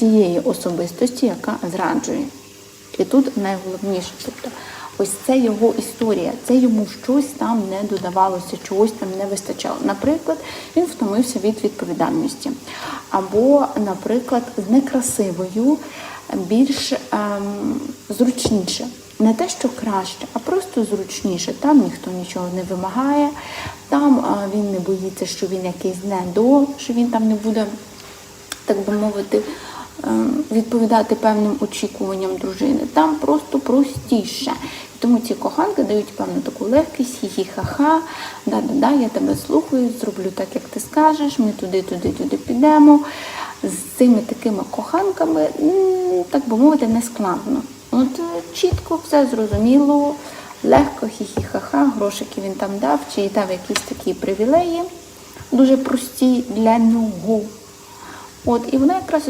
тієї особистості, яка зраджує. І тут найголовніше, тобто ось це його історія, це йому щось там не додавалося, чогось там не вистачало. Наприклад, він втомився від відповідальності. Або, наприклад, з некрасивою більш ем, зручніше. Не те, що краще, а просто зручніше. Там ніхто нічого не вимагає, там а, він не боїться, що він якийсь не до, що він там не буде так би мовити, е, відповідати певним очікуванням дружини. Там просто простіше. Тому ці коханки дають певну таку легкість, хі-хі-ха-ха, да-да-да, я тебе слухаю, зроблю так, як ти скажеш, ми туди, туди, туди підемо. З цими такими коханками, так би мовити, не складно. От е, чітко все зрозуміло, легко, хі-хі-ха-ха, грошики він там дав, чи дав якісь такі привілеї, дуже прості для нього. От, і вона якраз